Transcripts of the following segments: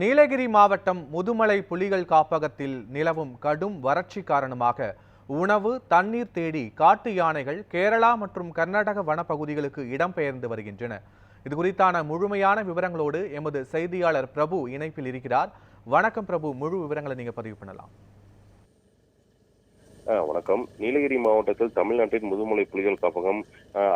நீலகிரி மாவட்டம் முதுமலை புலிகள் காப்பகத்தில் நிலவும் கடும் வறட்சி காரணமாக உணவு தண்ணீர் தேடி காட்டு யானைகள் கேரளா மற்றும் கர்நாடக வனப்பகுதிகளுக்கு இடம்பெயர்ந்து வருகின்றன. இது குறித்தான முழுமையான விவரங்களோடு எமது செய்தியாளர் பிரபு இணைப்பில் இருக்கிறார். வணக்கம் பிரபு முழு விவரங்களை நீங்க பதிவு பண்ணலாம். வணக்கம். நீலகிரி மாவட்டத்தில் தமிழ்நாட்டின் முதுமலை புலிகள் காப்பகம்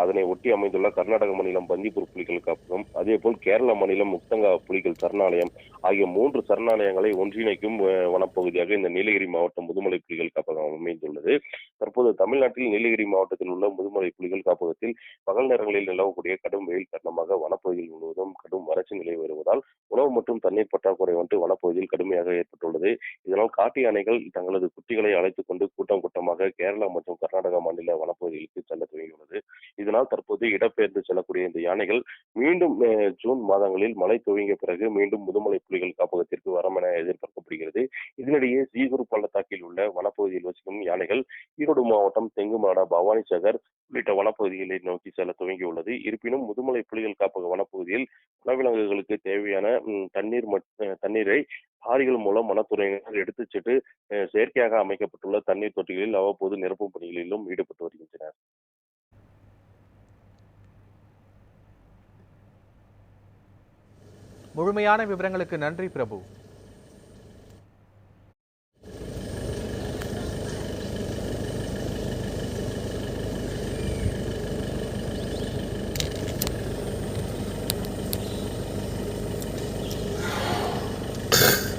அதனை ஒட்டி அமைந்துள்ள கர்நாடக மாநிலம் பந்திப்பூர் புலிகள் காப்பகம் அதேபோல் கேரள மாநிலம் முக்தங்கா புலிகள் சரணாலயம் ஆகிய மூன்று சரணாலயங்களை ஒன்றிணைக்கும் வனப்பகுதியாக இந்த நீலகிரி மாவட்டம் முதுமலை புலிகள் காப்பகம் அமைந்துள்ளது. தற்போது தமிழ்நாட்டில் நீலகிரி மாவட்டத்தில் உள்ள முதுமலை புலிகள் காப்பகத்தில் பகல் நேரங்களில் நிலவக்கூடிய கடும் வெயில் காரணமாக வனப்பகுதியில் முழுவதும் கடும் வறட்சி நிலை வருவதால் உணவு மற்றும் தண்ணீர் பற்றாக்குறை வந்து வனப்பகுதியில் கடுமையாக ஏற்பட்டுள்ளது. இதனால் காட்டு யானைகள் தங்களது குட்டிகளை அழைத்துக் கொண்டு கூட்டம் கூட்டம் கூட்டமாக கேரளா மற்றும் கர்நாடகா மாநில வனப்பகுதிகளுக்கு செல்ல துவங்கியுள்ளது இதனால் தற்போது இடம்பெயர்ந்து செல்லக்கூடிய இந்த யானைகள் மீண்டும் ஜூன் மாதங்களில் மழை துவங்கிய பிறகு மீண்டும் முதுமலை புலிகள் காப்பகத்திற்கு வரும் என எதிர்பார்க்கப்படுகிறது. இதனிடையே சீகுர் பள்ளத்தாக்கில் உள்ள வனப்பகுதியில் வசிக்கும் யானைகள் ஈரோடு மாவட்டம் தெங்குமாடா பவானி சாகர் உள்ளிட்ட வனப்பகுதிகளை நோக்கி செல்ல துவங்கியுள்ளது. இருப்பினும் முதுமலை புலிகள் காப்பக வனப்பகுதியில் வனவிலங்குகளுக்கு தேவையான தண்ணீர் தண்ணீரை லாரிகள் மூலம் வனத்துறையினர் எடுத்துச் சென்று செயற்கையாக அமைக்கப்பட்டுள்ள தண்ணீர் தொட்டிகளில் அவ்வப்போது நிரப்பும் பணிகளிலும் ஈடுபட்டு வருகின்றனர். முழுமையான விவரங்களுக்கு நன்றி பிரபு. you